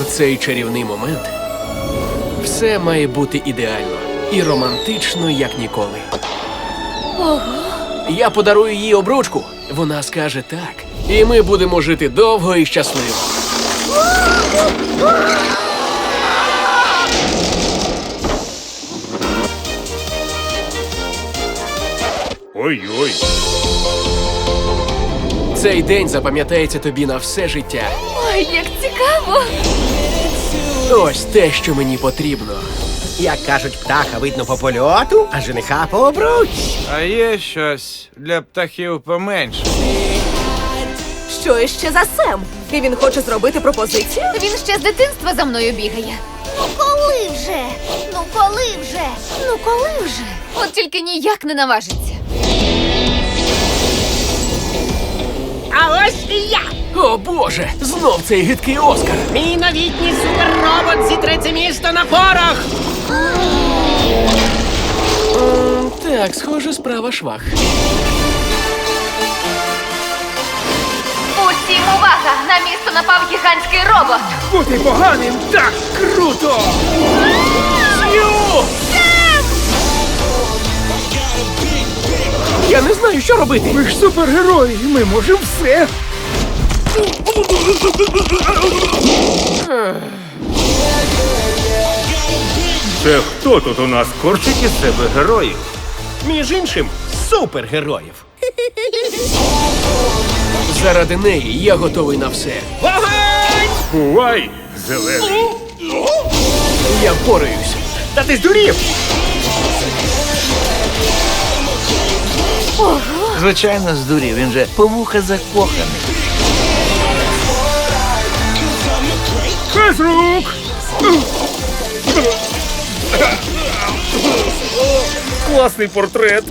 В цей чарівний момент все має бути ідеально і романтично, як ніколи. Ого. Я подарую їй обручку. Вона скаже так. І ми будемо жити довго і щасливо. Ой-ой. Цей день запам'ятається тобі на все життя. Ой, як цікаво. Ось те, що мені потрібно. Як кажуть, птаха видно по польоту, а жениха по обручці. А є щось для птахів поменше. Що іще за Сем? І він хоче зробити пропозицію? Він ще з дитинства за мною бігає. Ну коли вже? Ну коли вже? Ну коли вже? От тільки ніяк не наважиться. О боже, знов цей гидкий Оскар. Мій новітній суперробот зітре це місто на порох! М, Так, схоже, справа швах. Усім увага! На місто напав гігантський робот. Бути поганим так круто! Я не знаю, що робити. Ми ж супергерої, ми можемо все. Це хто тут у нас корчить із себе героїв? Між іншим, супергероїв. Заради неї я готовий на все. Бувай, зелений. Я впораюсь. Та ти здурів! Звичайно, здурів, він же повуха закоханий. Без рук! Класний портрет.